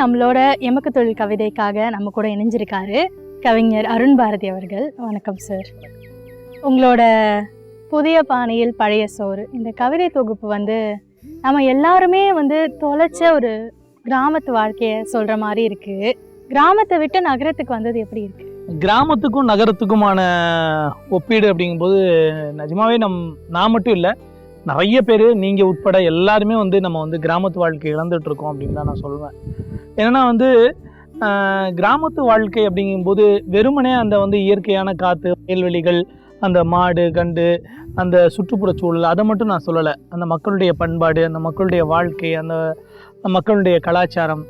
நம்மளோட எமக்கு தொழில் கவிதைக்காக நம்ம கூட இணைஞ்சிருக்காரு கவிஞர் அருண் பாரதி அவர்கள். வணக்கம் சார் உங்களோட புதிய பானையில் பழைய சோறு. இந்த கவிதை தொகுப்பு வந்து நம்ம எல்லாருமே வந்து தொலைச்ச ஒரு கிராமத்து வாழ்க்கையை சொல்ற மாதிரி இருக்கு. கிராமத்தை விட்டு நகரத்துக்கு வந்தது எப்படி இருக்கு? கிராமத்துக்கும் நகரத்துக்குமான ஒப்பீடு அப்படிங்கும்போது நிஜமாவே நம் நான் மட்டும் இல்லை நிறைய பேர் நீங்கள் உட்பட எல்லாருமே வந்து நம்ம வந்து கிராமத்து வாழ்க்கை இழந்துட்டு இருக்கோம் அப்படின்னு தான் நான் சொல்லுவேன் ஏன்னா வந்து கிராமத்து வாழ்க்கை அப்படிங்கும்போது வெறுமனே அந்த வந்து இயற்கையான காற்று வயல்வெளிகள் அந்த மாடு கண்டு அந்த சுற்றுப்புற சூழல் அதை மட்டும் நான் சொல்லலை. அந்த மக்களுடைய பண்பாடு அந்த மக்களுடைய வாழ்க்கை அந்த மக்களுடைய கலாச்சாரம்.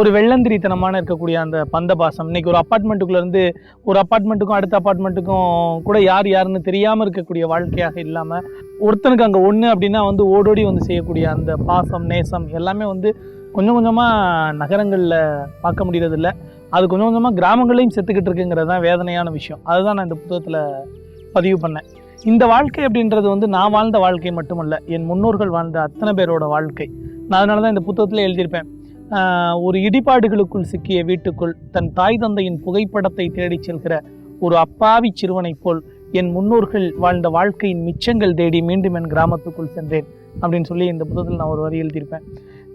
ஒரு வெள்ளந்திரித்தனமான இருக்கக்கூடிய அந்த பந்தபாசம். இன்னைக்கு ஒரு அப்பார்ட்மெண்ட்டுக்குள்ளேருந்து ஒரு அப்பார்ட்மெண்ட்டுக்கும் அடுத்த அப்பார்ட்மெண்ட்டுக்கும் கூட யார் யாருன்னு தெரியாமல் இருக்கக்கூடிய வாழ்க்கையாக இல்லாமல் ஒருத்தனுக்கு அங்கே ஒன்று அப்படின்னா வந்து ஓடோடி வந்து செய்யக்கூடிய அந்த பாசம் நேசம் எல்லாமே வந்து கொஞ்சம் கொஞ்சமாக நகரங்களில் பார்க்க முடியறதில்ல. அது கொஞ்சம் கொஞ்சமாக கிராமங்களையும் செத்துக்கிட்டு இருக்குங்கிறது தான் வேதனையான விஷயம். அதுதான் நான் இந்த புத்தகத்தில் பதிவு பண்ணேன். இந்த வாழ்க்கை அப்படின்றது வந்து நான் வாழ்ந்த வாழ்க்கை மட்டுமல்ல என் முன்னோர்கள் வாழ்ந்த அத்தனை பேரோட வாழ்க்கை. நான் அதனால தான் இந்த புத்தகத்தில் எழுதியிருப்பேன். ஒரு இடிபாடுகளுக்குள் சிக்கிய வீட்டுக்குள் தன் தாய் தந்தையின் புகைப்படத்தை தேடிச் செல்கிற ஒரு அப்பாவி சிறுவனைப் போல் என் முன்னோர்கள் வாழ்ந்த வாழ்க்கையின் மிச்சங்கள் தேடி மீண்டும் என் கிராமத்துக்குள் சென்றேன் அப்படின்னு சொல்லி இந்த புத்தகத்தில் நான் ஒரு வரி எழுதியிருப்பேன்.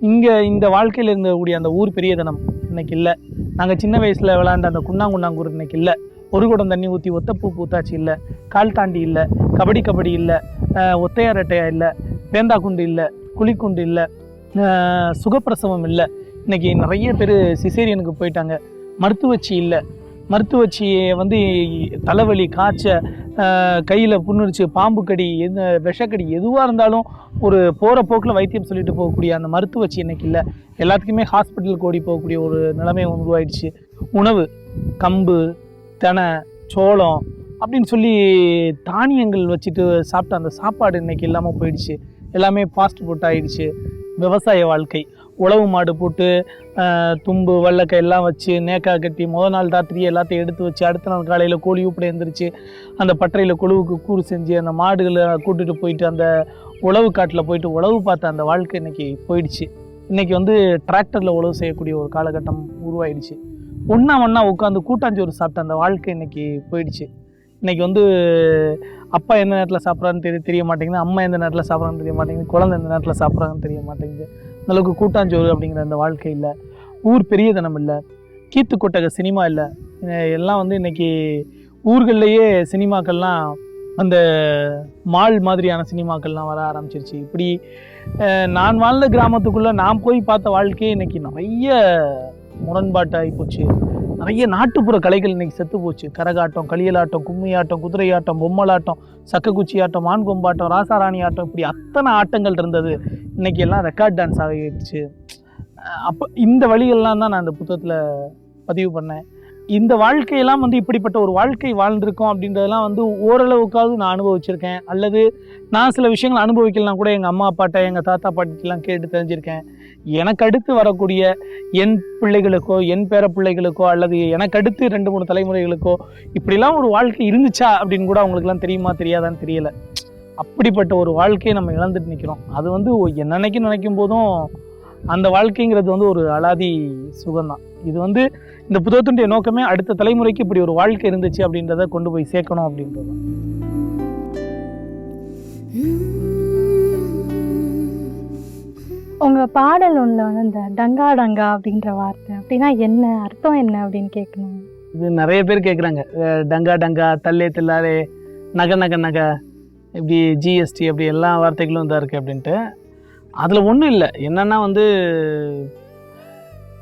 இங்கே இந்த வாழ்க்கையில் இருந்தக்கூடிய அந்த ஊர் பெரிய தினம் இன்னைக்கு இல்லை. நாங்கள் சின்ன வயசில் விளாண்ட அந்த குன்னாங்குன்னாங்கூர் இன்னைக்கு இல்லை. ஒரு குடம் தண்ணி ஊற்றி ஒத்தப்பூ பூத்தாச்சி இல்லை. கால் தாண்டி இல்லை. கபடி கபடி இல்லை. ஒத்தையார் அட்டையா இல்லை. பேந்தா குண்டு இல்லை. குழிக்குண்டு இல்லை. சுகப்பிரசவம் இல்லை. இன்னைக்கு நிறைய பேர் சிசேரியனுக்கு போயிட்டாங்க. மருத்துவச்சி இல்லை. மருத்துவச்சியை வந்து தலைவலி காய்ச்ச கையில் புண்ணுரிச்சு பாம்பு கடி எந்த விஷக்கடி எதுவாக இருந்தாலும் ஒரு போகிற போக்கில் வைத்தியம் சொல்லிட்டு போகக்கூடிய அந்த மருத்துவச்சி இன்னைக்கு இல்லை. எல்லாத்துக்குமே ஹாஸ்பிட்டலுக்கு ஓடி போகக்கூடிய ஒரு நிலைமை உருவாயிடுச்சு. உணவு கம்பு தெனை சோளம் அப்படின்னு சொல்லி தானியங்கள் வச்சுட்டு சாப்பிட்ட அந்த சாப்பாடு இன்றைக்கி இல்லாமல் போயிடுச்சு. எல்லாமே ஃபாஸ்ட் ஃபுட் ஆகிடுச்சு விவசாய வாழ்க்கை. உழவு மாடு போட்டு தும்பு வல்லக்கை எல்லாம் வச்சு நேக்கா கட்டி முத நாள் ராத்திரியே எல்லாத்தையும் எடுத்து வச்சு அடுத்த நாள் காலையில் கோழி ஊப்பிட எழுந்திரிச்சு அந்த பட்டறையில் கொழுவுக்கு கூறு செஞ்சு அந்த மாடுகளை கூட்டிகிட்டு போயிட்டு அந்த உழவு காட்டில் போயிட்டு உழவு பார்த்த அந்த வாழ்க்கை இன்னைக்கு போயிடுச்சு. இன்றைக்கி வந்து டிராக்டரில் உழவு செய்யக்கூடிய ஒரு காலகட்டம் உருவாயிடுச்சு. ஒன்றா ஒன்றா உட்காந்து கூட்டாஞ்சோறு சாப்பிட்ட அந்த வாழ்க்கை இன்னைக்கு போயிடுச்சு. இன்னைக்கு வந்து அப்பா எந்த நேரத்தில் சாப்பிட்றான்னு தெரிய தெரிய மாட்டேங்குது அம்மா எந்த நேரத்தில் சாப்பிட்றான்னு தெரிய மாட்டேங்குது குழந்தை எந்த நேரத்தில் சாப்பிட்றாங்கன்னு தெரிய மாட்டேங்குது. அந்த அளவுக்கு கூட்டாஞ்சோறு அப்படிங்கிற அந்த வாழ்க்கை இல்லை. ஊர் பெரியதனம் இல்லை. கீத்து கொட்டக சினிமா இல்லை. எல்லாம் வந்து இன்னைக்கு ஊர்கள்லேயே சினிமாக்கள்லாம் அந்த மால் மாதிரியான சினிமாக்கள்லாம் வர ஆரம்பிச்சிருச்சு. இப்படி நான் வாழ்ந்த கிராமத்துக்குள்ளே நான் போய் பார்த்த வாழ்க்கையே இன்னைக்கு நிறைய முரண்பாட்டாகி போச்சு. நிறைய நாட்டுப்புற கலைகள் இன்னைக்கு செத்து போச்சு. கரகாட்டம் களியலாட்டம் கும்மியாட்டம் குதிரையாட்டம் பொம்மலாட்டம் சக்கக்குச்சி ஆட்டம் மான் கொம்பாட்டம் ராசாராணி ஆட்டம் இப்படி அத்தனை ஆட்டங்கள் இருந்தது. இன்னைக்கு எல்லாம் ரெக்கார்ட் டான்ஸ் ஆகிடுச்சு. அப்போ இந்த வழிகள்லாம் தான் நான் அந்த புத்தகத்தில் பதிவு பண்ணேன். இந்த வாழ்க்கையெல்லாம் வந்து இப்படிப்பட்ட ஒரு வாழ்க்கை வாழ்ந்திருக்கோம் அப்படின்றதெல்லாம் வந்து ஓரளவுக்காவது நான் அனுபவிச்சிருக்கேன். அல்லது நான் சில விஷயங்கள் அனுபவிக்கலாம் கூட எங்கள் அம்மா அப்பாட்ட எங்கள் தாத்தா பாட்டிட்டெல்லாம் கேட்டு தெரிஞ்சிருக்கேன். எனக்கு அடுத்து வரக்கூடிய என் பிள்ளைகளுக்கோ என் பேர பிள்ளைகளுக்கோ அல்லது எனக்கு அடுத்து ரெண்டு மூணு தலைமுறைகளுக்கோ இப்படிலாம் ஒரு வாழ்க்கை இருந்துச்சா அப்படின்னு கூட அவங்களுக்குலாம் தெரியுமா தெரியாதான்னு தெரியல. அப்படிப்பட்ட ஒரு வாழ்க்கையை நம்ம இழந்துட்டு நிற்கிறோம் அது வந்து என்னன்னைக்கு நினைக்கும் போதும் அந்த வாழ்க்கைங்கிறது வந்து ஒரு அலாதி சுகம்தான். இது வந்து இந்த புத்தகத்தினுடைய நோக்கமே அடுத்த தலைமுறைக்கு இப்படி ஒரு வாழ்க்கை இருந்துச்சு அப்படின்றத கொண்டு போய் சேர்க்கணும் அப்படின்றது. உங்க பாடல் ஒண்ணுல வந்து இந்த டங்கா டங்கா அப்படின்ற வார்த்தை அப்படின்னா என்ன அர்த்தம் என்ன அப்படின்னு கேட்கணும் இது நிறைய பேர் கேட்குறாங்க டங்கா டங்கா தல்லே தில்லாலே நகை நகை நகை இப்படி ஜிஎஸ்டி அப்படி எல்லா வார்த்தைகளும் இதாக இருக்குது அப்படின்ட்டு. அதில் ஒன்றும் இல்லை. என்னென்னா வந்து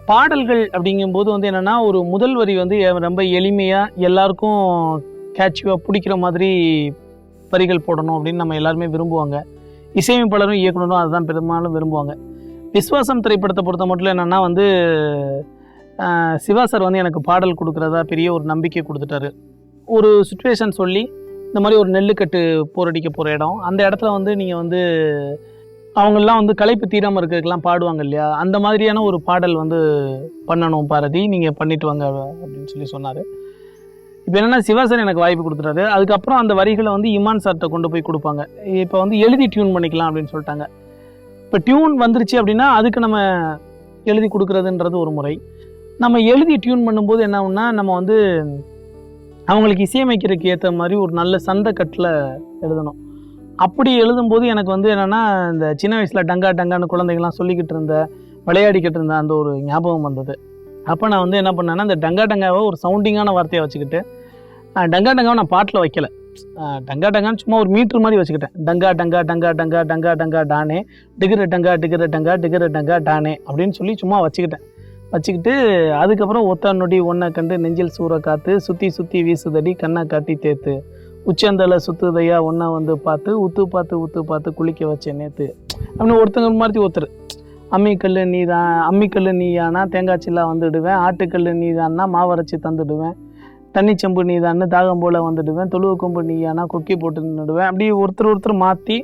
பாடல்கள் அப்படிங்கும்போது வந்து என்னென்னா ஒரு முதல் வரி வந்து ரொம்ப எளிமையாக எல்லாருக்கும் கேட்சுவாக பிடிக்கிற மாதிரி வரிகள் போடணும் அப்படின்னு நம்ம எல்லாருமே விரும்புவாங்க. இசையமைப்பாளரும் இயக்குனரும் அதுதான் பெரும்பாலும் விரும்புவாங்க. விஸ்வாசம் திரைப்படத்தை பொறுத்த மட்டும் என்னென்னா வந்து சிவா சார் வந்து எனக்கு பாடல் கொடுக்குறதா பெரிய ஒரு நம்பிக்கை கொடுத்துட்டாரு. ஒரு சுச்சுவேஷன் சொல்லி இந்த மாதிரி ஒரு நெல்லுக்கட்டு போரடிக்க போகிற இடம் அந்த இடத்துல வந்து நீங்கள் வந்து அவங்கெல்லாம் வந்து களைப்பு தீராமல் இருக்கிறதுக்கெல்லாம் பாடுவாங்க இல்லையா? அந்த மாதிரியான ஒரு பாடல் வந்து பண்ணணும் பாரதி. நீங்கள் பண்ணிட்டு வாங்க அப்படின்னு சொல்லி சொன்னார். இப்போ என்னென்னா சிவாசன் எனக்கு வாய்ப்பு கொடுத்துட்டாரு. அதுக்கப்புறம் அந்த வரிகளை வந்து இமான் சார்கிட்ட கொண்டு போய் கொடுப்பாங்க. இப்போ வந்து எழுதி டியூன் பண்ணிக்கலாம் அப்படின்னு சொல்லிட்டாங்க. இப்போ டியூன் வந்துருச்சு அப்படின்னா அதுக்கு நம்ம எழுதி கொடுக்குறதுன்றது ஒரு முறை. நம்ம எழுதி டியூன் பண்ணும்போது என்ன ஆகும்னா நம்ம வந்து அவங்களுக்கு இசையமைக்கிறதுக்கு ஏற்ற மாதிரி ஒரு நல்ல சந்தை கட்டில் எழுதணும். அப்படி எழுதும்போது எனக்கு வந்து என்னென்னா இந்த சின்ன வயசில் டங்கா டங்கான்னு குழந்தைங்களாம் சொல்லிக்கிட்டு இருந்த விளையாடிக்கிட்டு இருந்த அந்த ஒரு ஞாபகம் வந்தது. அப்போ நான் வந்து என்ன பண்ணேன்னா அந்த டங்கா டங்காவை ஒரு சவுண்டிங்கான வார்த்தையை வச்சுக்கிட்டு டங்கா டங்காவை நான் பாட்டில் வைக்கல. டங்கா டங்கான்னு சும்மா ஒரு மீட்ரு மாதிரி வச்சுக்கிட்டேன். டங்கா டங்கா டங்கா டங்கா டங்கா டங்கா டானே. டிகிர டங்கா டிகிர டங்கா டிகிர டங்கா டானே அப்படின்னு சொல்லி சும்மா வச்சுக்கிட்டேன். வச்சுக்கிட்டு அதுக்கப்புறம் ஒத்தா நொடி ஒன்றை கண்டு நெஞ்சில் சூற காற்று சுற்றி சுற்றி வீசுதடி கண்ணை காட்டி தேத்து. உச்சந்தலை சுத்துதையா ஒன்றா வந்து பார்த்து உத்து பார்த்து உத்து பார்த்து குளிக்க வச்சேன் நேற்று அப்படின்னு ஒருத்தங்க மாதிரி ஒருத்தர். அம்மிக்கல் நீ தான் அம்மிக்கல் நீயானா தேங்காய் சில்லா வந்துடுவேன் ஆட்டுக்கல் நீ தான்னா மாவரைச்சி தந்துடுவேன் தண்ணிச்செம்பு நீ தான்னு தாகம் போல் வந்துடுவேன் தொழுவ கொம்பு நீயானா கொக்கி போட்டு நின்றுடுவேன் அப்படி ஒருத்தர் ஒருத்தர் மாற்றி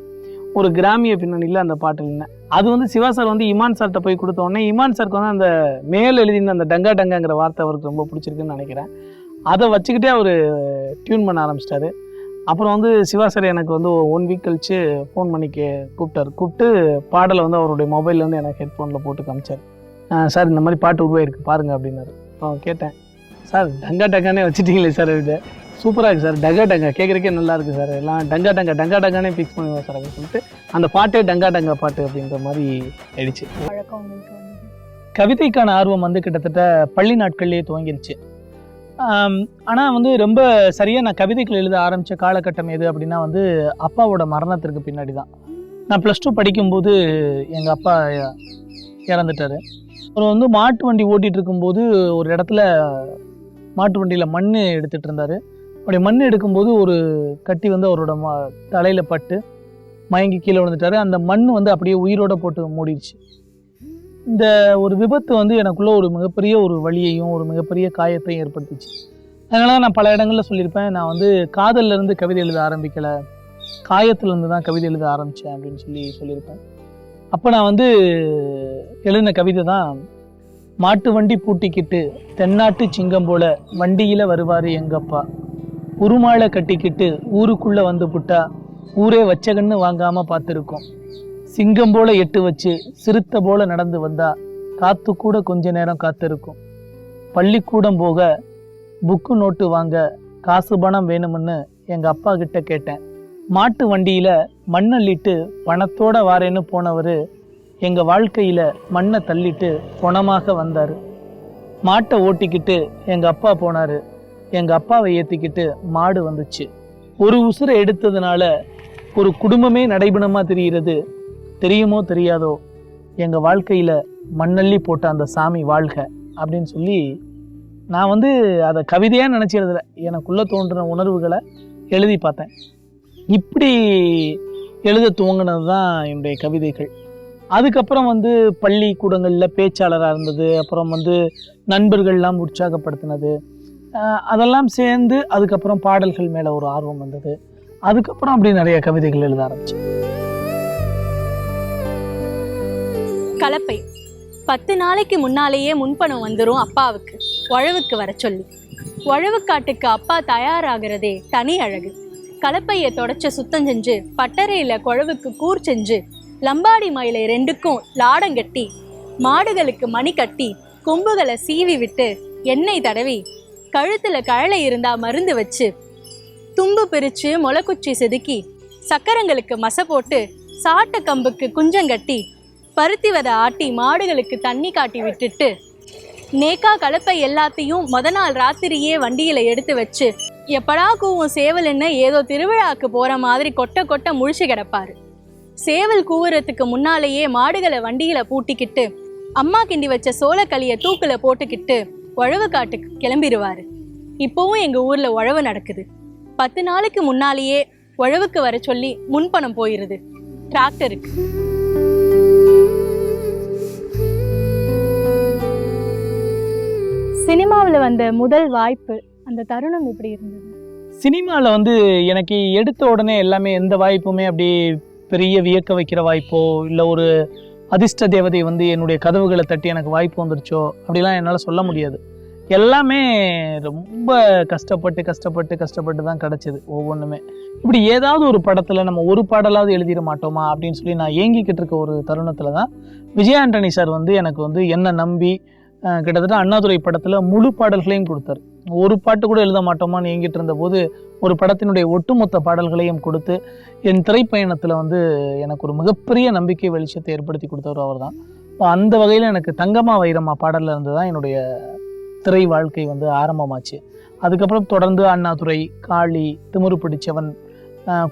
ஒரு கிராமிய பின்னணியில் அந்த பாட்டு நின்னேன். அது வந்து சிவா சார் வந்து இமான் சார்கிட்ட போய் கொடுத்த உடனே இமான் சாருக்கு வந்து அந்த மேல் எழுதின அந்த டங்கா டங்காங்கிற வார்த்தை அவருக்கு ரொம்ப பிடிச்சிருக்குன்னு நினைக்கிறேன். அதை வச்சுக்கிட்டே அவர் டியூன் பண்ண ஆரம்பிச்சிட்டாரு. அப்புறம் வந்து சிவா சார் எனக்கு வந்து ஒன் வீக் கழிச்சு ஃபோன் பண்ணி கே கூப்பிட்டாரு. கூப்பிட்டு பாடலை வந்து அவருடைய மொபைல்ல வந்து எனக்கு ஹெட்ஃபோனில் போட்டு காமிச்சார். சார் இந்த மாதிரி பாட்டு உருவாயிருக்கு பாருங்க அப்படின்னாரு. கேட்டேன். சார் டங்கா டங்கானே வச்சுட்டீங்களே சார் இது? சூப்பராக இருக்குது சார் டங்கா டங்கா கேட்குறக்கே நல்லா இருக்குது சார். எல்லாம் டங்கா டங்கா டங்கா டங்கானே ஃபிக்ஸ் பண்ணுவோம் சார் அப்படின்னு சொல்லிட்டு அந்த பாட்டே டங்கா டங்கா பாட்டு அப்படின்ற மாதிரி ஆயிடுச்சு. கவிதைக்கான ஆர்வம் வந்து கிட்டத்தட்ட பள்ளி நாட்கள்லேயே துவங்கிருச்சு. ஆனால் வந்து ரொம்ப சரியாக நான் கவிதைகள் எழுத ஆரம்பித்த காலகட்டம் எது அப்படின்னா வந்து அப்பாவோட மரணத்திற்கு பின்னாடி தான் நான் ப்ளஸ் டூ படிக்கும்போது எங்கள் அப்பா இறந்துட்டாரு. அவர் வந்து மாட்டு வண்டி ஓட்டிகிட்டு இருக்கும்போது ஒரு இடத்துல மாட்டு வண்டியில் மண் எடுத்துகிட்டு இருந்தார். அப்படி மண் எடுக்கும்போது ஒரு கட்டி வந்து அவரோட ம தலையில் பட்டு மயங்கி கீழே விழுந்துட்டாரு. அந்த மண் வந்து அப்படியே உயிரோட போட்டு மூடிடுச்சு. இந்த ஒரு விபத்து வந்து எனக்குள்ள ஒரு மிகப்பெரிய ஒரு வழியையும் ஒரு மிகப்பெரிய காயத்தையும் ஏற்படுத்துச்சு. அதனால நான் பல இடங்களில் சொல்லியிருப்பேன் நான் வந்து காதல்ல இருந்து கவிதை எழுத ஆரம்பிக்கலை. காயத்துலேருந்து தான் கவிதை எழுத ஆரம்பித்தேன் அப்படின்னு சொல்லி சொல்லியிருப்பேன். அப்போ நான் வந்து எழுதின கவிதை தான் மாட்டு வண்டி பூட்டிக்கிட்டு தென்னாட்டு சிங்கம் போல வண்டியில் வருவார் எங்கப்பா. உருமாலை கட்டிக்கிட்டு ஊருக்குள்ளே வந்து புட்டா. ஊரே வச்சகன்னு வாங்காமல் பார்த்துருக்கோம். சிங்கம் போல எட்டு வச்சு சிறுத்தை போல நடந்து வந்தா காத்து கூட கொஞ்ச நேரம் காத்திருக்கும். பள்ளிக்கூடம் போக புக்கு நோட்டு வாங்க காசு பணம் வேணும்னு எங்க அப்பா கிட்ட கேட்டேன். மாட்டு வண்டியில மண்ணள்ளிட்டு பணத்தோட வாரேன்னு போனவர் எங்க வாழ்க்கையில மண்ணை தள்ளிட்டு பணமாக வந்தாரு. மாட்டை ஓட்டிக்கிட்டு எங்க அப்பா போனாரு. எங்க அப்பாவை ஏத்திக்கிட்டு மாடு வந்துச்சு. ஒரு உசுரை எடுத்ததுனால ஒரு குடும்பமே நடைபெணமா தெரிகிறது தெரியுமோ தெரியாதோ எங்கள் வாழ்க்கையில் மண்ணள்ளி போட்ட அந்த சாமி வாழ்க அப்படின்னு சொல்லி நான் வந்து அதை கவிதையாக நினச்சி எழுதல எனக்குள்ளே தோன்றின உணர்வுகளை எழுதி பார்த்தேன். இப்படி எழுத துவங்கினது தான் என்னுடைய கவிதைகள். அதுக்கப்புறம் வந்து பள்ளிக்கூடங்களில் பேச்சாளராக இருந்தது. அப்புறம் வந்து நண்பர்கள்லாம் உற்சாகப்படுத்தினது. அதெல்லாம் சேர்ந்து அதுக்கப்புறம் பாடல்கள் மேலே ஒரு ஆர்வம் வந்தது. அதுக்கப்புறம் அப்படி நிறைய கவிதைகள் எழுத ஆரம்பிச்சேன். கலப்பை. பத்து நாளைக்கு முன்னாலேயே முன்பணம் வந்துடும் அப்பாவுக்கு உழவுக்கு வர சொல்லி. உழவுக்காட்டுக்கு அப்பா தயாராகிறதே தனி அழகு. கலப்பையை தொடச்ச சுத்தம் செஞ்சு பட்டறையில் குழவுக்கு கூர் செஞ்சு லம்பாடி மயிலை ரெண்டுக்கும் லாடம் கட்டி மாடுகளுக்கு மணி கட்டி கொம்புகளை சீவி விட்டு எண்ணெய் தடவி கழுத்தில் கழலை இருந்தால் மருந்து வச்சு தும்பு பிரித்து முளைக்குச்சி செதுக்கி சக்கரங்களுக்கு மசை போட்டு சாட்ட கம்புக்கு குஞ்சங்கட்டி பருத்தி விதை ஆட்டி மாடுகளுக்கு தண்ணி காட்டி விட்டுட்டு நேக்கா கலப்பை எல்லாத்தையும் மொத நாள் ராத்திரியே வண்டியில எடுத்து வச்சு எப்படா கூவும் சேவல்னு ஏதோ திருவிழாக்கு போற மாதிரி கொட்ட கொட்ட முழிச்சு கிடப்பாரு. சேவல் கூவுறதுக்கு முன்னாலேயே மாடுகளை வண்டியில பூட்டிக்கிட்டு அம்மா கிண்டி வச்ச சோளக்களியை தூக்கில் போட்டுக்கிட்டு உழவு காட்டுக்கு கிளம்பிடுவார் இப்போவும் எங்கள் ஊரில் உழவு நடக்குது. பத்து நாளைக்கு முன்னாலேயே உழவுக்கு வர சொல்லி முன்பணம் போயிருது. டிராக்டருக்கு. சினிமாவில் வந்த முதல் வாய்ப்பு அந்த தருணம் எப்படி இருந்தது? சினிமாவில் வந்து எனக்கு எடுத்த உடனே எல்லாமே எந்த வாய்ப்புமே அப்படி பெரிய வியக்க வைக்கிற வாய்ப்போ இல்லை ஒரு அதிர்ஷ்ட தேவதை வந்து என்னுடைய கதவுகளை தட்டி எனக்கு வாய்ப்பு வந்துருச்சோ அப்படிலாம் என்னால் சொல்ல முடியாது. எல்லாமே ரொம்ப கஷ்டப்பட்டு கஷ்டப்பட்டு கஷ்டப்பட்டு தான் கிடச்சிது ஒவ்வொன்றுமே இப்படி ஏதாவது ஒரு படத்தில் நம்ம ஒரு பாடலாவது எழுதிட மாட்டோமா அப்படின்னு சொல்லி நான் ஏங்கிக்கிட்டு இருக்க ஒரு தருணத்தில் தான் விஜய் ஆண்டனி சார் வந்து எனக்கு வந்து என்னை நம்பி கிட்டத்தட்ட அண்ணாதுரை படத்தில் முழு பாடல்களையும் கொடுத்தார். ஒரு பாட்டு கூட எழுத மாட்டோமான்னு ஏங்கிட்டு இருந்தபோது ஒரு படத்தினுடைய ஒட்டுமொத்த பாடல்களையும் கொடுத்து என் திரைப்பயணத்தில் வந்து எனக்கு ஒரு மிகப்பெரிய நம்பிக்கை வெளிச்சத்தை ஏற்படுத்தி கொடுத்தவர் அவர் தான் அந்த வகையில் எனக்கு தங்கம்மா வைரம்மா பாடலில் இருந்து தான் என்னுடைய திரை வாழ்க்கை வந்து ஆரம்பமாச்சு. அதுக்கப்புறம் தொடர்ந்து அண்ணாதுரை காளி திமிரு பிடிச்சவன்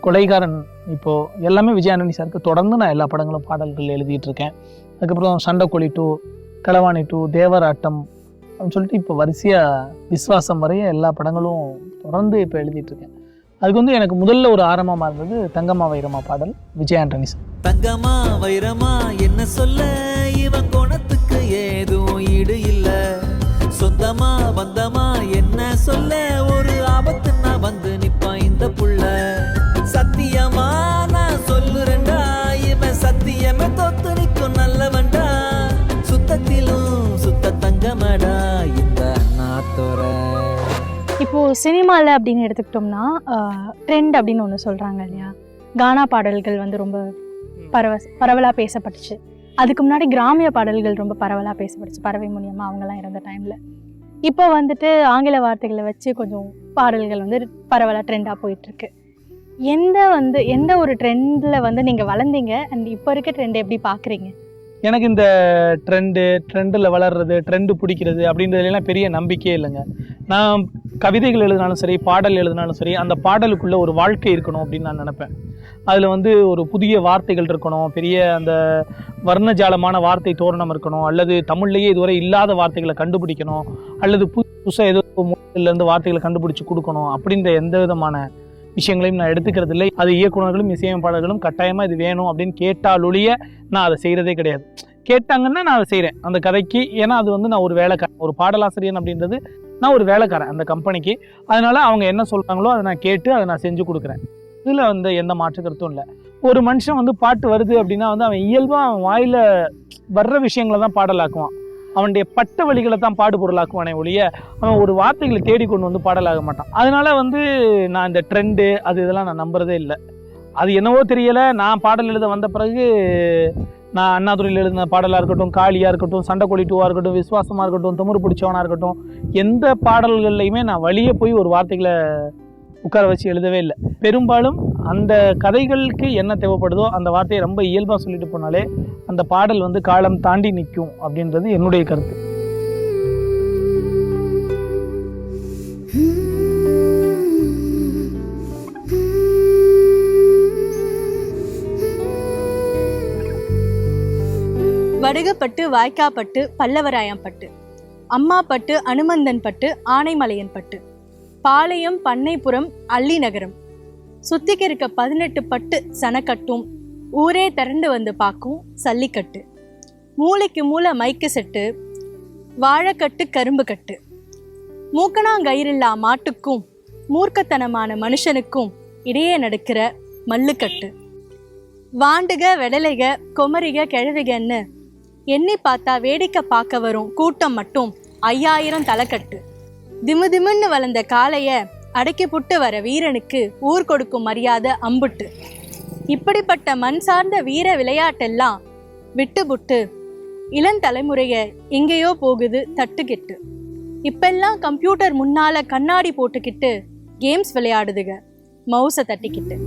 கொலைகாரன் இப்போது எல்லாமே விஜயானந்தி சாருக்கு தொடர்ந்து நான் எல்லா படங்களும் பாடல்கள் எழுதிட்டு இருக்கேன். அதுக்கப்புறம் சண்டைக்கோழி டூ களவாணி டூ தேவராட்டம் அப்படின்னு சொல்லிட்டு இப்போ வரிசையாக விஸ்வாசம் வரைய எல்லா படங்களும் தொடர்ந்து இப்போ எழுதிட்டு இருக்கேன். அதுக்கு வந்து எனக்கு முதல்ல ஒரு ஆரம்பமாக இருந்தது தங்கம்மா வைரமா பாடல் விஜய் ஆண்டனி சார். வைரமா என்ன சொல்ல? இவன் குணத்துக்கு ஏதும் ஈடு இல்ல. சொந்தமா வந்தமா என்ன சொல்ல? ஒரு ஆபத்துன்னா வந்து அண்ணாத்தோர இப்போ சினிமாவில் அப்படின்னு எடுத்துக்கிட்டோம்னா ட்ரெண்ட் அப்படின்னு ஒன்று சொல்கிறாங்க இல்லையா? கானா பாடல்கள் வந்து ரொம்ப பரவ பரவலாக பேசப்பட்டுச்சு. அதுக்கு முன்னாடி கிராமிய பாடல்கள் ரொம்ப பரவலாக பேசப்பட்டுச்சு. பறவை மூலியமாக அவங்கெல்லாம் இருந்த டைமில் இப்போ வந்துட்டு ஆங்கில வார்த்தைகளை வச்சு கொஞ்சம் பாடல்கள் வந்து பரவலாக ட்ரெண்டாக போயிட்டுருக்கு. எந்த வந்து எந்த ஒரு ட்ரெண்டில் வந்து நீங்கள் வளர்ந்தீங்க? அண்ட் இப்போ இருக்க ட்ரெண்ட் எப்படி பார்க்குறீங்க எனக்கு இந்த ட்ரெண்டு ட்ரெண்டில் வளர்றது ட்ரெண்டு பிடிக்கிறது அப்படின்றதுலாம் பெரிய நம்பிக்கையே இல்லைங்க. நான் கவிதைகள் எழுதினாலும் சரி பாடல் எழுதினாலும் சரி அந்த பாடலுக்குள்ளே ஒரு வாழ்க்கை இருக்கணும் அப்படின்னு நான் நினப்பேன். அதில் வந்து ஒரு புதிய வார்த்தைகள் இருக்கணும் பெரிய அந்த வர்ணஜாலமான வார்த்தை தோரணம் இருக்கணும் அல்லது தமிழ்லேயே இதுவரை இல்லாத வார்த்தைகளை கண்டுபிடிக்கணும் அல்லது புதுசாக ஏதோ இருந்து வார்த்தைகளை கண்டுபிடிச்சி கொடுக்கணும் அப்படின்ற எந்த விதமான விஷயங்களையும் நான் எடுத்துக்கிறது இல்லை அது இயக்குனர்களும் இசையமைப்பாளர்களும் கட்டாயமாக இது வேணும் அப்படின்னு கேட்டாலொழிய நான் அதை செய்கிறதே கிடையாது. கேட்டாங்கன்னா நான் அதை செய்கிறேன் அந்த கதைக்கு ஏன்னா அது வந்து நான் ஒரு வேலைக்காரன். ஒரு பாடலாசிரியன் அப்படின்றது நான் ஒரு வேலைக்காரன் அந்த கம்பெனிக்கு. அதனால் அவங்க என்ன சொல்கிறாங்களோ அதை நான் கேட்டு அதை நான் செஞ்சு கொடுக்குறேன். இதில் வந்து எந்த மாற்று கருத்தும் இல்லை. ஒரு மனுஷன் வந்து பாட்டு வருது அப்படின்னா வந்து அவன் இயல்பாக அவன் வாயில் வர்ற விஷயங்களை தான் பாடலாக்குவான். அவனுடைய பட்ட வழிகளை தான் பாடுபொருளாக்குவானே ஒழிய அவன் ஒரு வார்த்தைகளை தேடி கொண்டு வந்து பாடலாக மாட்டான். அதனால வந்து நான் இந்த ட்ரெண்டு அது இதெல்லாம் நான் நம்புறதே இல்லை. அது என்னவோ தெரியலை நான் பாடல் எழுத வந்த பிறகு நான் அண்ணாதுரையில் எழுதின பாடலாக இருக்கட்டும் காளியாக இருக்கட்டும் சண்டை டூவாக இருக்கட்டும் விசுவாசமாக இருக்கட்டும் திமிரு பிடிச்சவனாக இருக்கட்டும் எந்த பாடல்கள்லையுமே நான் வழியே போய் ஒரு வார்த்தைகளை உட்கார வச்சு எழுதவே இல்லை. பெரும்பாலும் அந்த கதைகளுக்கு என்ன தேவைப்படுதோ அந்த வார்த்தையை ரொம்ப இயல்பாக சொல்லிட்டு போனாலே அந்த பாடல் வந்து காலம் தாண்டி நிற்கும் அப்படின்றது என்னுடைய கருத்து. வடுகப்பட்டு வாய்க்காப்பட்டு பல்லவராயம்பட்டு அம்மாப்பட்டு அனுமந்தன் பட்டு ஆனைமலையன் பட்டு பாளையம் பண்ணைப்புறம் அள்ளி நகரம் சுத்திக்கு இருக்க பதினெட்டு பட்டு சனக்கட்டும் ஊரே திரண்டு வந்து பார்க்கும் சல்லிக்கட்டு. மூளைக்கு மூளை மைக்கு செட்டு வாழைக்கட்டு கரும்பு கட்டு. மூக்கணாங்கயிறில்லா மாட்டுக்கும் மூர்க்கத்தனமான மனுஷனுக்கும் இடையே நடக்கிற மல்லுக்கட்டு. வாண்டுக வெடலைக கொமரிக கிழவிகன்னு எண்ணி பார்த்தா வேடிக்கை பார்க்க வரும் கூட்டம் மட்டும் ஐயாயிரம் தலைக்கட்டு. திமு திமுன்னு வளர்ந்த காளைய அடக்கி புட்டு வர வீரனுக்கு ஊர் கொடுக்கும் மரியாதை அம்புட்டு. இப்படிப்பட்ட மண் சார்ந்த வீர விளையாட்டெல்லாம் விட்டுபுட்டு இளந்தலைமுறைய எங்கேயோ போகுது தட்டுக்கிட்டு. இப்பெல்லாம் கம்ப்யூட்டர் முன்னால கண்ணாடி போட்டுக்கிட்டு கேம்ஸ் விளையாடுதுக மவுஸை தட்டிக்கிட்டு.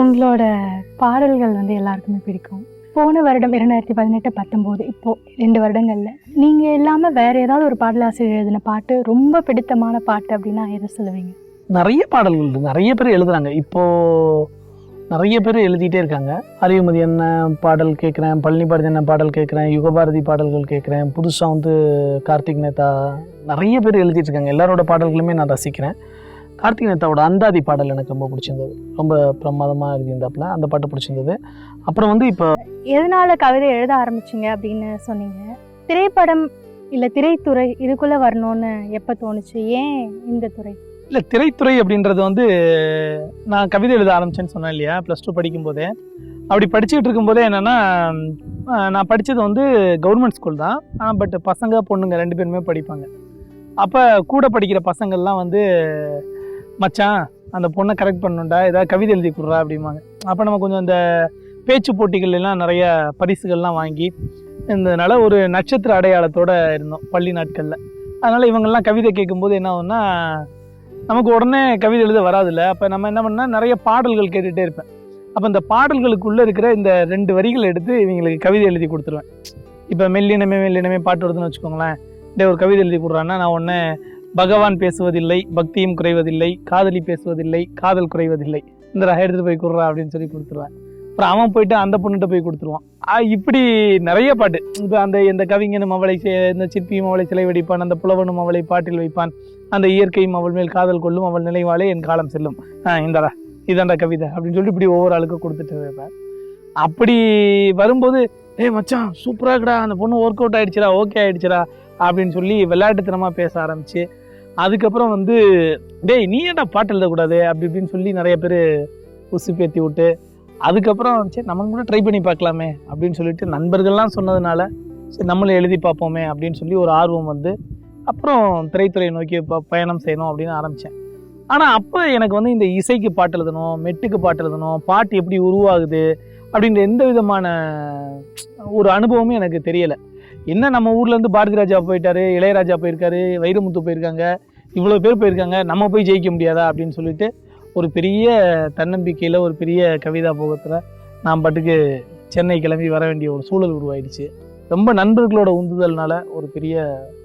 உங்களோட பாடல்கள் வந்து எல்லாருக்குமே பிடிக்கும். போன வருடம் இரண்டாயிரத்தி பதினெட்டு பத்தொம்போது இப்போது ரெண்டு வருடங்களில் நீங்கள் இல்லாமல் வேறு ஏதாவது ஒரு பாடலாசிரியர் எழுதின பாட்டு ரொம்ப பிடித்தமான பாட்டு அப்படின்னா எதை சொல்லுவீங்க? நிறைய பாடல்கள் நிறைய பேர் எழுதுறாங்க. இப்போது நிறைய பேர் எழுதிட்டே இருக்காங்க. அறிவுமதி என்ன பாடல் கேட்குறேன் பழனி பாரதி என்ன பாடல் கேட்குறேன் யுகபாரதி பாடல்கள் கேட்குறேன் புதுசாக வந்து கார்த்திக் நேதா நிறைய பேர் எழுதிட்டு இருக்காங்க. எல்லாரோட பாடல்களுமே நான் ரசிக்கிறேன். கார்த்திக் நேதாவோட அந்தாதி பாடல் எனக்கு ரொம்ப பிடிச்சிருந்தது. ரொம்ப பிரமாதமாக எழுதியிருந்தாப்புல அந்த பாட்டு பிடிச்சிருந்தது. அப்புறம் வந்து இப்போ எதனால கவிதை எழுத ஆரம்பிச்சீங்க அப்படின்னு சொன்னீங்க? திரைப்படம் இல்ல திரைத்துறை இதுக்குள்ள வரணும்னு எப்ப தோணுச்சு? ஏன் இந்த துறை? இல்லை திரைத்துறை அப்படின்றது வந்து நான் கவிதை எழுத ஆரம்பிச்சேன்னு சொன்னேன் இல்லையா? ப்ளஸ் டூ படிக்கும்போதே. அப்படி படிச்சுக்கிட்டு இருக்கும்போதே என்னென்னா நான் படித்தது வந்து கவர்மெண்ட் ஸ்கூல் தான். பட் பசங்க பொண்ணுங்க ரெண்டு பேருமே படிப்பாங்க. அப்போ கூட படிக்கிற பசங்கள்லாம் வந்து மச்சான் அந்த பொண்ணை கரெக்ட் பண்ணணும்டா. ஏதாவது கவிதை எழுதி கொடுறா அப்படிம்பாங்க. அப்போ நம்ம கொஞ்சம் இந்த பேச்சு போட்டிகள்லாம் நிறைய பரிசுகள்லாம் வாங்கி இருந்ததுனால ஒரு நட்சத்திர அடையாளத்தோடு இருந்தோம் பள்ளி நாட்களில். அதனால் இவங்கெல்லாம் கவிதை கேட்கும்போது என்ன ஆகும்னா நமக்கு உடனே கவிதை எழுத வராதுல்ல. அப்போ நம்ம என்ன பண்ணால் நிறைய பாடல்கள் கேட்டுகிட்டே இருப்பேன். அப்போ இந்த பாடல்களுக்குள்ளே இருக்கிற இந்த ரெண்டு வரிகள் எடுத்து இவங்களுக்கு கவிதை எழுதி கொடுத்துருவேன். இப்போ மெல்லினமே மெல்லினமே பாட்டு வருதுன்னு வச்சுக்கோங்களேன். டே ஒரு கவிதை எழுதி கொடுறான்னா நான் ஒன்று பகவான் பேசுவதில்லை பக்தியும் குறைவதில்லை காதலி பேசுவதில்லை காதல் குறைவதில்லை. இந்த ரக எடுத்துகிட்டு போய் கொடுறா அப்படின்னு சொல்லி கொடுத்துருவேன். அப்புறம் அவன் போயிட்டு அந்த பொண்ணுகிட்ட போய் கொடுத்துருவான். ஆ, இப்படி நிறைய பாட்டு. இப்போ அந்த இந்த கவிஞனும் அவளை செ- இந்த சிற்பியும் அவளை சிலை வடிப்பான் அந்த புலவனும் அவளை பாட்டில் வைப்பான் அந்த இயற்கையும் அவள் மேல் காதல் கொள்ளும் அவள் நினைவாலே என் காலம் செல்லும். இந்தாடா இதாண்டா கவிதை அப்படின்னு சொல்லிட்டு இப்படி ஒவ்வொரு ஆளுக்கும் கொடுத்துட்டு இருப்பேன் அப்படி வரும்போது ஏய் மச்சான் சூப்பராக இருக்குடா அந்த பொண்ணு ஒர்க் அவுட் ஆயிடுச்சுடா ஓகே ஆயிடுச்சுடா அப்படின்னு சொல்லி விளையாட்டுத்தனமாக பேச ஆரம்பிச்சு அதுக்கப்புறம் வந்து டேய் நீ ஏன்டா பாட்டு எழுதக்கூடாது? அப்படி இப்படின்னு சொல்லி நிறைய பேர் உசுப்பேத்தி விட்டு அதுக்கப்புறம் சரி நம்ம கூட ட்ரை பண்ணி பார்க்கலாமே அப்படின்னு சொல்லிட்டு நண்பர்கள்லாம் சொன்னதுனால சரி நம்மளும் எழுதி பார்ப்போமே அப்படின்னு சொல்லி ஒரு ஆர்வம் வந்து அப்புறம் திரைத்துறையை நோக்கி ப பயணம் செய்யணும் அப்படின்னு ஆரம்பித்தேன் ஆனால் அப்போ எனக்கு வந்து இந்த இசைக்கு பாட்டு எழுதணும் மெட்டுக்கு பாட்டு எழுதணும் பாட்டு எப்படி உருவாகுது அப்படின்ற எந்த விதமான ஒரு அனுபவமும் எனக்கு தெரியலை. என்ன நம்ம ஊர்லேருந்து பாரதி ராஜா போயிட்டாரு இளையராஜா போயிருக்காரு வைரமுத்து போயிருக்காங்க இவ்வளோ பேர் போயிருக்காங்க நம்ம போய் ஜெயிக்க முடியாதா அப்படின்னு சொல்லிட்டு ஒரு பெரிய தன்னம்பிக்கையில் ஒரு பெரிய கவிதா போகத்தில் நான் பாட்டுக்கு சென்னை கிளம்பி வர வேண்டிய ஒரு சூழல் உருவாயிடுச்சு. ரொம்ப நண்பர்களோட உந்துதல்னால ஒரு பெரிய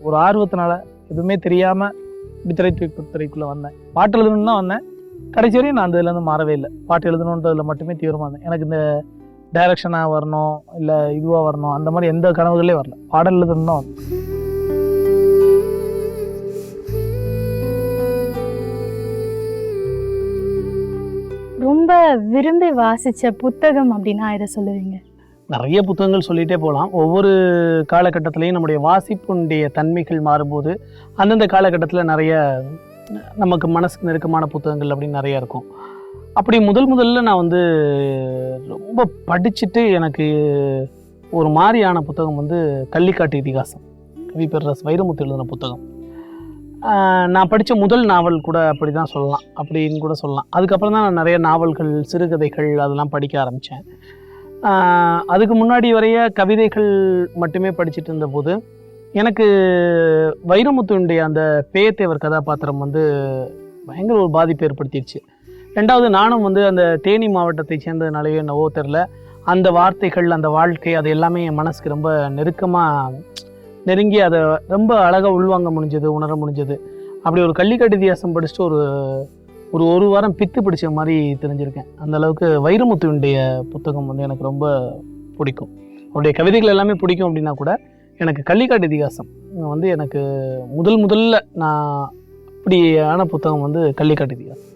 ஒரு ஆர்வத்தினால எதுவுமே தெரியாமல் இப்படி திரைத்துறை துறைக்குள்ளே வந்தேன். பாட்டு எழுதணும்னு தான் வந்தேன். கடைசி வரையும் நான் அந்த இதுலேருந்து மாறவே இல்லை. பாட்டு எழுதணுன்றதுல மட்டுமே தீவிரமாக இருந்தேன். எனக்கு இந்த டைரக்ஷனாக வரணும் இல்லை இதுவாக வரணும் அந்த மாதிரி எந்த கனவுகளே வரல. பாடல் எழுதணும் தான் ரொம்ப விரும்பி வாசித்த புத்தகம் அப்படின்னா இதை சொல்லுவீங்க? நிறைய புத்தகங்கள் சொல்லிகிட்டே போகலாம். ஒவ்வொரு காலகட்டத்திலையும் நம்முடைய வாசிப்புடைய தன்மைகள் மாறும்போது அந்தந்த காலகட்டத்தில் நிறைய நமக்கு மனசுக்கு நெருக்கமான புத்தகங்கள் அப்படின்னு நிறைய இருக்கும். அப்படி முதல் முதல்ல நான் வந்து ரொம்ப படிச்சுட்டு எனக்கு ஒரு மாதிரியான புத்தகம் வந்து கள்ளிக்காட்டு இதிகாசம். கவி பேரரசு வைரமுத்து எழுதின புத்தகம். நான் படித்த முதல் நாவல் கூட அப்படி தான் சொல்லலாம். அப்படின்னு கூட சொல்லலாம். அதுக்கப்புறம் தான் நான் நிறைய நாவல்கள் சிறுகதைகள் அதெல்லாம் படிக்க ஆரம்பித்தேன் அதுக்கு முன்னாடி வரைய கவிதைகள் மட்டுமே படிச்சுட்டு இருந்தபோது எனக்கு வைரமுத்துடைய அந்த பேயத்தேவர் கதாபாத்திரம் வந்து பயங்கர ஒரு பாதிப்பு ஏற்படுத்திடுச்சு. ரெண்டாவது நானும் வந்து அந்த தேனி மாவட்டத்தை சேர்ந்ததுனாலேயோ என்னவோ தெரில அந்த வார்த்தைகள் அந்த வாழ்க்கை அது எல்லாமே என் மனசுக்கு ரொம்ப நெருக்கமாக நெருங்கி அதை ரொம்ப அழகாக உள்வாங்க முடிஞ்சது உணர முடிஞ்சது. அப்படி ஒரு கள்ளிக்காட்டு இதிகாசம் படிச்சுட்டு ஒரு ஒரு ஒரு வாரம் பித்து பிடிச்ச மாதிரி தெரிஞ்சிருக்கேன். அந்த அளவுக்கு வைரமுத்துவினுடைய புத்தகம் வந்து எனக்கு ரொம்ப பிடிக்கும். அவருடைய கவிதைகள் எல்லாமே பிடிக்கும் அப்படின்னா கூட எனக்கு கள்ளிக்காட்டு இதிகாசம் வந்து எனக்கு முதல் முதல்ல நான் அப்படியான புத்தகம் வந்து கள்ளிக்காட்டு இதிகாசம்.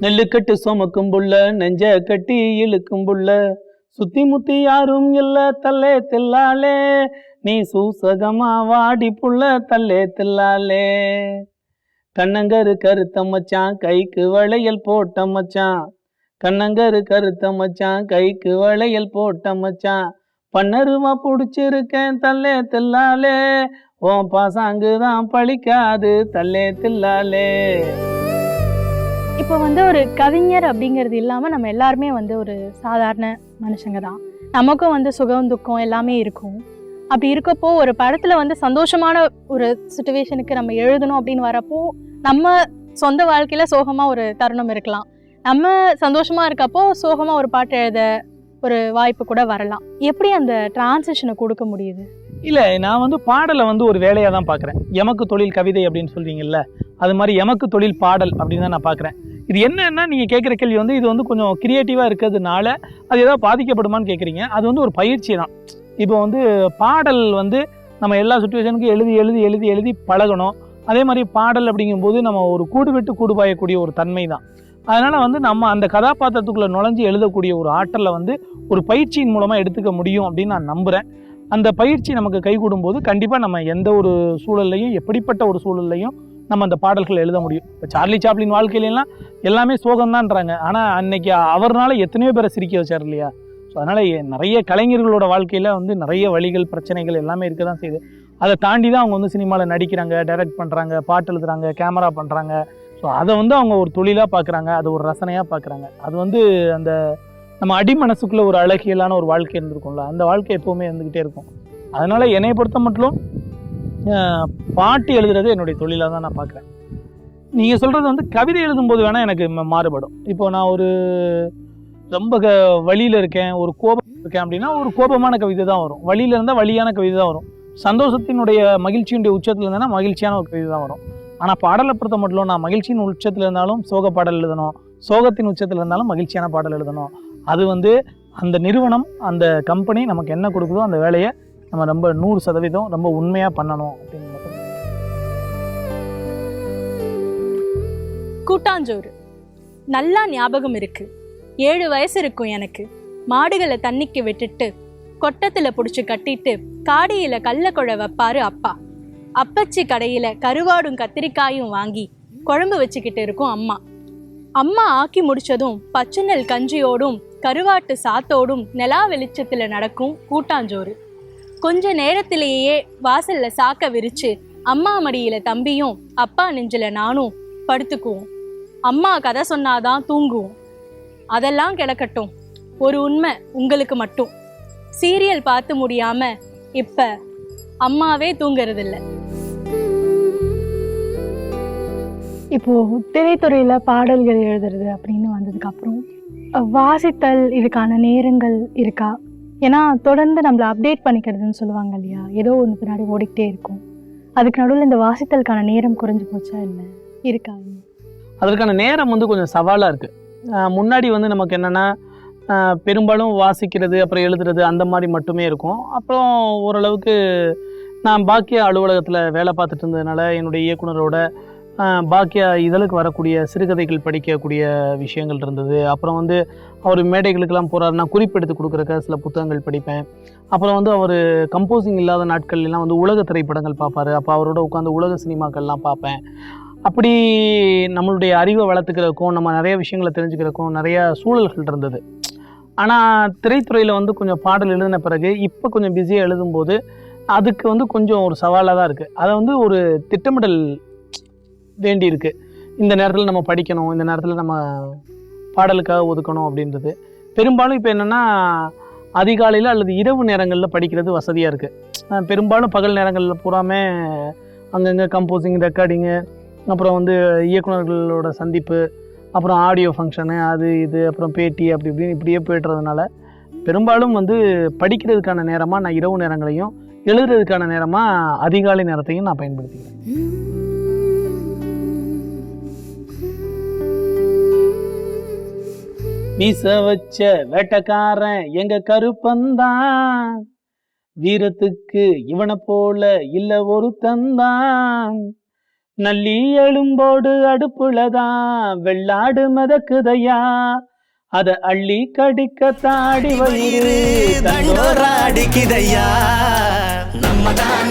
நெல்லுக்கட்டு சுமக்கும் புள்ள நெஞ்ச கட்டி இழுக்கும் புள்ள சுத்தி முத்தி யாரும் இல்ல தல்லே தில்லாலே. நீ சூசகமா வாடி புள்ள தல்லே தில்லாலே. கண்ணங்கரு கருத்த மச்சான் கைக்கு வளையல் போட்ட மச்சான். கண்ணங்கரு கருத்த மச்சான் கைக்கு வளையல் போட்ட மச்சான். பன்னருவா புடிச்சிருக்கேன் தல்லே தில்லாலே. உன் பாசாங்கு தான் பழிக்காது தல்லே தில்லாலே. இப்போ வந்து ஒரு கவிஞர் அப்படிங்கிறது இல்லாமல் நம்ம எல்லாருமே வந்து ஒரு சாதாரண மனுஷங்க தான். நமக்கும் வந்து சுகம் துக்கம் எல்லாமே இருக்கும். அப்படி இருக்கப்போ ஒரு படத்தில் வந்து சந்தோஷமான ஒரு சுச்சுவேஷனுக்கு நம்ம எழுதணும் அப்படின்னு வரப்போ நம்ம சொந்த வாழ்க்கையில் சோகமாக ஒரு தருணம் இருக்கலாம். நம்ம சந்தோஷமாக இருக்கப்போ சோகமாக ஒரு பாட்டு எழுத ஒரு வாய்ப்பு கூட வரலாம். எப்படி அந்த டிரான்சிஷனை கொடுக்க முடியுது? இல்லை நான் வந்து பாடலை வந்து ஒரு வேலையாக தான் பார்க்குறேன் எமக்கு தொழில் கவிதை அப்படின்னு சொல்கிறீங்கல்ல அது மாதிரி எமக்கு தொழில் பாடல் அப்படின்னு தான் நான் பார்க்குறேன் இது என்னன்னா நீங்கள் கேட்குற கேள்வி வந்து இது வந்து கொஞ்சம் க்ரியேட்டிவாக இருக்கிறதுனால அது ஏதாவது பாதிக்கப்படுமான்னு கேட்குறீங்க. அது வந்து ஒரு பயிற்சி தான். இப்போ வந்து பாடல் வந்து நம்ம எல்லா சுச்சுவேஷனுக்கும் எழுதி எழுதி எழுதி எழுதி பழகணும். அதே மாதிரி பாடல் அப்படிங்கும்போது நம்ம ஒரு கூடு விட்டு கூடு பாயக்கூடிய ஒரு தன்மை தான். அதனால் வந்து நம்ம அந்த கதாபாத்திரத்துக்குள்ளே நுழைஞ்சு எழுதக்கூடிய ஒரு ஆற்றலை வந்து ஒரு பயிற்சியின் மூலமாக எடுத்துக்க முடியும் அப்படின்னு நான் நம்புகிறேன் அந்த பயிற்சி நமக்கு கை போது கண்டிப்பாக நம்ம எந்த ஒரு சூழல்லையும் எப்படிப்பட்ட ஒரு சூழல்லையும் நம்ம அந்த பாடல்கள் எழுத முடியும். இப்போ சார்லி சாப்ளின் வாழ்க்கையிலலாம் எல்லாமே சோகம்தான்றாங்க. ஆனால் அன்னைக்கு அவர்னால எத்தனையோ பேரை சிரிக்க வச்சார் இல்லையா? ஸோ அதனால் நிறைய கலைஞர்களோட வாழ்க்கையில் வந்து நிறைய வழிகள் பிரச்சனைகள் எல்லாமே இருக்க தான் செய்யுது. அதை தாண்டி தான் அவங்க வந்து சினிமாவில் நடிக்கிறாங்க டைரக்ட் பண்ணுறாங்க பாட்டு எழுதுறாங்க கேமரா பண்ணுறாங்க ஸோ அதை வந்து அவங்க ஒரு தொழிலாக பார்க்குறாங்க அது ஒரு ரசனையாக பார்க்குறாங்க அது வந்து அந்த நம்ம அடி மனசுக்குள்ளே ஒரு அழகியலான ஒரு வாழ்க்கை இருந்திருக்கும்ல அந்த வாழ்க்கை எப்போவுமே இருந்துக்கிட்டே இருக்கும். அதனால் என்னை பொறுத்த மட்டும் பாட்டு எழுதுறது என்னுடைய தொழிலாக தான் நான் பார்க்குறேன் நீங்கள் சொல்கிறது வந்து கவிதை எழுதும்போது வேணால் எனக்கு மாறுபடும். இப்போ நான் ஒரு ரொம்ப க வழியில் இருக்கேன் ஒரு கோபம் இருக்கேன் அப்படின்னா ஒரு கோபமான கவிதை தான் வரும். வழியில் இருந்தால் வழியான கவிதை தான் வரும். சந்தோஷத்தினுடைய மகிழ்ச்சியினுடைய உச்சத்தில் இருந்தேன்னா மகிழ்ச்சியான ஒரு கவிதை தான் வரும். ஆனால் பாடலை பொறுத்த மட்டும் நான் மகிழ்ச்சியின் உச்சத்தில் இருந்தாலும் சோக பாடல் எழுதணும். சோகத்தின் உச்சத்தில் இருந்தாலும் மகிழ்ச்சியான பாடல் எழுதணும். அது வந்து அந்த நிறுவனம் அந்த கம்பெனி நமக்கு என்ன கொடுக்குதோ அந்த வேலையை நம்ம ரொம்ப நூறு சதவீதம் ரொம்ப உண்மையாக பண்ணணும் அப்படின்னு கூட்டாஞ்சோறு. நல்லா ஞாபகம் இருக்கு. ஏழு வயசு இருக்கும் எனக்கு. மாடுகளை தண்ணிக்கு விட்டுட்டு கொட்டத்தில் பிடிச்சி கட்டிட்டு காடியில் கள்ளக்குழ குழ வைப்பாரு அப்பா. அப்பச்சி கடையில் கருவாடும் கத்திரிக்காயும் வாங்கி குழம்பு வச்சுக்கிட்டு இருக்கும் அம்மா. அம்மா ஆக்கி முடிச்சதும் பச்சை நெல் கஞ்சியோடும் கருவாட்டு சாத்தோடும் நிலா வெளிச்சத்தில் நடக்கும் கூட்டாஞ்சோறு. கொஞ்ச நேரத்திலேயே வாசல்ல சாக்க விரிச்சு அம்மா மடியில தம்பியும் அப்பா நெஞ்சில நானும் படுத்துக்குவோம். அம்மா கதை சொன்னாதான் தூங்குவோம். அதெல்லாம் கிடக்கட்டும். ஒரு உண்மை உங்களுக்கு மட்டும். சீரியல் பார்த்து முடியாம இப்ப அம்மாவே தூங்குறதில்ல. இப்போ திரைத்துறையில பாடல்கள் எழுதுறது அப்படின்னு வந்ததுக்கு அப்புறம் வாசித்தல் இதுக்கான நேரங்கள் இருக்கா? ஏன்னா தொடர்ந்து நம்மளை அப்டேட் பண்ணிக்கிறதுன்னு சொல்லுவாங்க இல்லையா? ஏதோ ஒன்று பின்னாடி ஓடிக்கிட்டே இருக்கும். அதுக்கு நடுவில் இந்த வாசித்தலுக்கான நேரம் குறைஞ்சு போச்சா இல்லை இருக்கா அதற்கான நேரம் வந்து கொஞ்சம் சவாலாக இருக்குது முன்னாடி வந்து நமக்கு என்னென்னா பெரும்பாலும் வாசிக்கிறது அப்புறம் எழுதுறது அந்த மாதிரி மட்டுமே இருக்கும். அப்புறம் ஓரளவுக்கு நான் பாக்கிய அலுவலகத்தில் வேலை பார்த்துட்டு இருந்ததுனால என்னுடைய இயக்குனரோட பாக்கியா இதழுக்கு வரக்கூடிய சிறுகதைகள் படிக்கக்கூடிய விஷயங்கள் இருந்தது. அப்புறம் வந்து அவர் மேடைகளுக்கெல்லாம் போகிறாருன்னா குறிப்பெடுத்து கொடுக்குறக்க சில புத்தகங்கள் படிப்பேன். அப்புறம் வந்து அவர் கம்போசிங் இல்லாத நாட்கள் எல்லாம் வந்து உலக திரைப்படங்கள் பார்ப்பார். அப்போ அவரோட உட்காந்து உலக சினிமாக்கள்லாம் பார்ப்பேன். அப்படி நம்மளுடைய அறிவை வளர்த்துக்கிறதுக்கும் நம்ம நிறைய விஷயங்களை தெரிஞ்சுக்கிறதுக்கும் நிறைய சூழல்கள் இருந்தது. ஆனால் திரைத்துறையில் வந்து கொஞ்சம் பாடல் எழுதின பிறகு இப்போ கொஞ்சம் பிஸியாக எழுதும்போது அதுக்கு வந்து கொஞ்சம் ஒரு சவாலாக தான் இருக்குது அதை வந்து ஒரு திட்டமிடல் வேண்டியிருக்கு. இந்த நேரத்தில் நம்ம படிக்கணும் இந்த நேரத்தில் நம்ம பாடலுக்காக ஒதுக்கணும் அப்படின்றது. பெரும்பாலும் இப்போ என்னென்னா அதிகாலையில் அல்லது இரவு நேரங்களில் படிக்கிறது வசதியாக இருக்குது பெரும்பாலும் பகல் நேரங்களில் பூராமே அங்கங்கே கம்போசிங் ரெக்கார்டிங்கு அப்புறம் வந்து இயக்குனர்களோட சந்திப்பு அப்புறம் ஆடியோ ஃபங்க்ஷனு அது இது அப்புறம் பேட்டி அப்படி இப்படின்னு இப்படியே போய்ட்டுறதுனால பெரும்பாலும் வந்து படிக்கிறதுக்கான நேரமாக நான் இரவு நேரங்களையும் எழுதுறதுக்கான நேரமாக அதிகாலை நேரத்தையும் நான் பயன்படுத்திக்கிறேன். மீச வச்ச வேட்டக்காரன் எங்க கருப்பந்தான். வீரத்துக்கு இவனை போல இல்ல ஒரு தந்தான் நல்லி எலும்போடு அடுப்புலதான் வெள்ளாடு மதக்குதையா. அத அள்ளி கடிக்க தாடி வயிறு தண்டோராடிக்குதையா நம்ம தான்